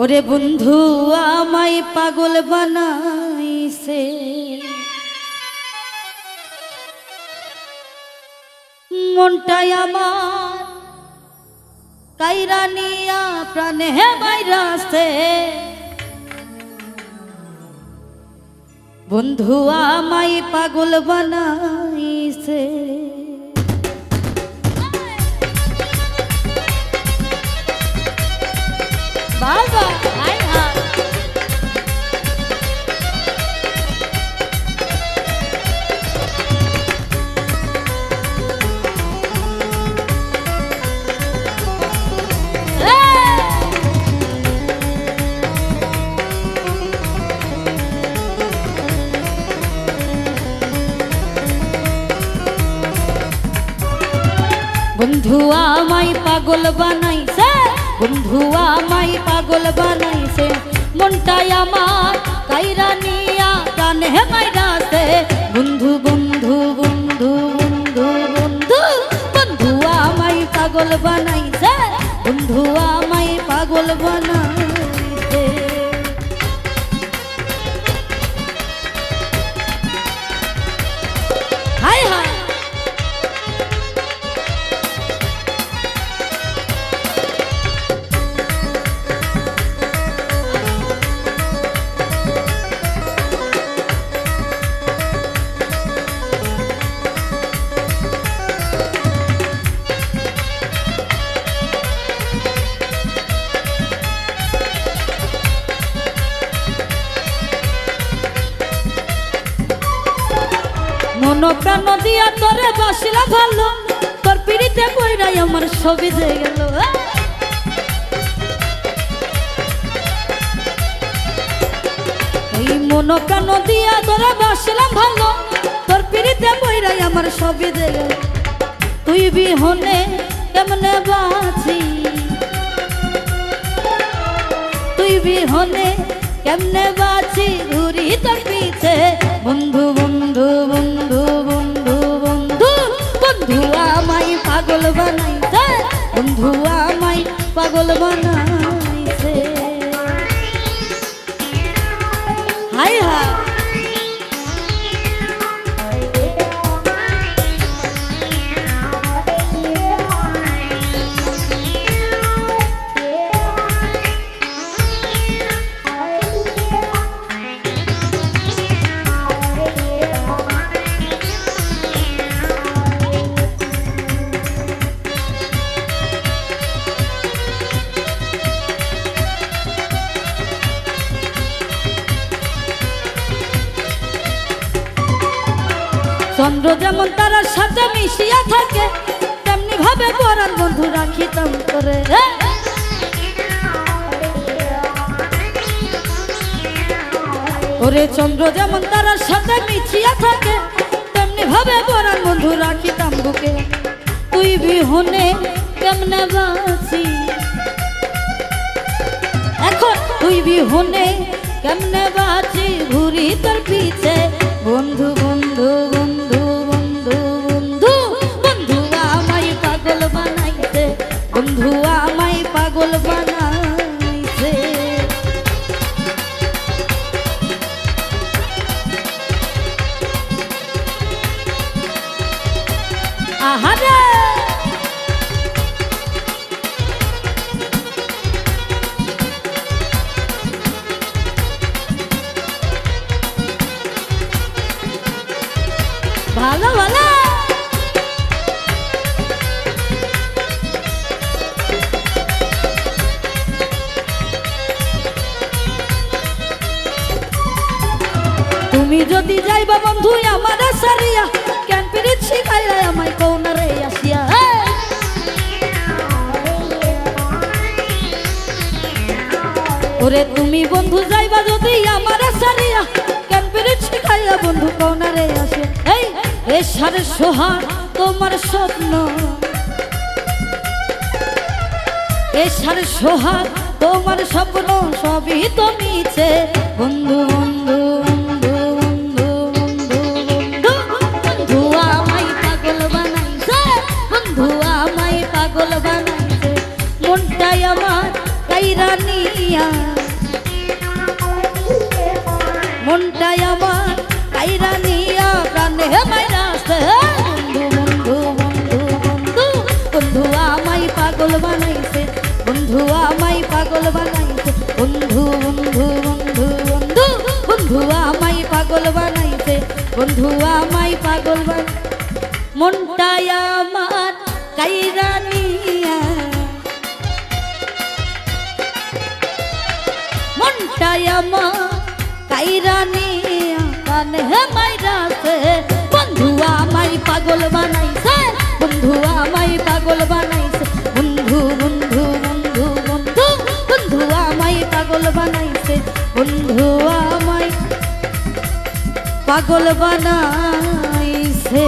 ওরে বন্ধু, আমায় পাগল বানাইছে। মনটাই আমার কাইরা নিয়া প্রাণে বাইরাছে বন্ধু, আমায় পাগল বানাইছে। বন্ধু আমায় পাগল বানাইছে, বন্ধু আমায় পাগল বানাইছে। মনটাই আমার কাইরা নিয়া গানে মাইরাছে। বন্ধু বন্ধু বন্ধু বন্ধু বন্ধু বন্ধু আমায় পাগল বানাইছে, বন্ধু আমায় পাগল বানাইছে। মন প্রাণ দিয়া তোরে বাসিলা ভালো। তোর পিড়িতে পইরাই আমার ছবি যে গেল এই মন প্রাণ দিয়া তোরে বাসিলাম ভালো। তোর পিড়িতে পইরাই আমার ছবি যে গেল। তুই বিহনে কেমনে বাঁচি? তুই বিহনে কেমনে বাঁচি? ঘুরি তোর পিছে। বন্ধু বন্ধু বন্ধু। পাগল বানাইছে চন্দ্র যেমন তারার সাথে মিশিয়া থাকে, তেমনি ভাবে পরাণ বন্ধু রাখিতাম করে। ওরে চন্দ্র যেমন তারার সাথে মিশিয়া থাকে, তেমনি ভাবে পরাণ বন্ধু রাখিতাম বুকে। তুই বিহনে কেমনে বাঁচি? এখন তুই বিহনে কেমনে বাঁচি? ঘুরি তোর পিছে আমায় পাগল বানাইছে। আহারে ভালো ভালো। তুমি যদি যাইবা বন্ধু, আমার সারিয়া কেন পিরিত শিখাইলা আমায় কৌনারে আসিয়া। ওরে তুমি বন্ধু, যাইবা যদি আমার সারিয়া কেন পিরিত শিখাইয়া বন্ধু কৌনারে আসিয়া। এই, এ সারে সোহা, তোমার স্বপ্ন। এ সারে সোহা, তোমার স্বপ্ন সবই তো মিছে। বন্ধু বন্ধু। মনটাই আমার, কাইরা নিয়া বন্ধু বন্ধু বন্ধু বন্ধু বন্ধু আমাই পাগল বানাইছে। বন্ধু আমাই পাগল বানাইছে। বন্ধু বন্ধু বন্ধু বন্ধু বন্ধু আমাই পাগল বানাইছে। বন্ধু আমাই পাগল বানাই মনটাই আমার, কাইরা মনটাই আমার কাইরানিয়া কানে হে মাইরাছে বন্ধু আমায় পাগল বানাইছে বন্ধু আমায় পাগল বানাইছে। বন্ধু বন্ধু বন্ধু বন্ধু বন্ধু আমায় পাগল বানাইছে। বন্ধু আমায় পাগল বানাইছে।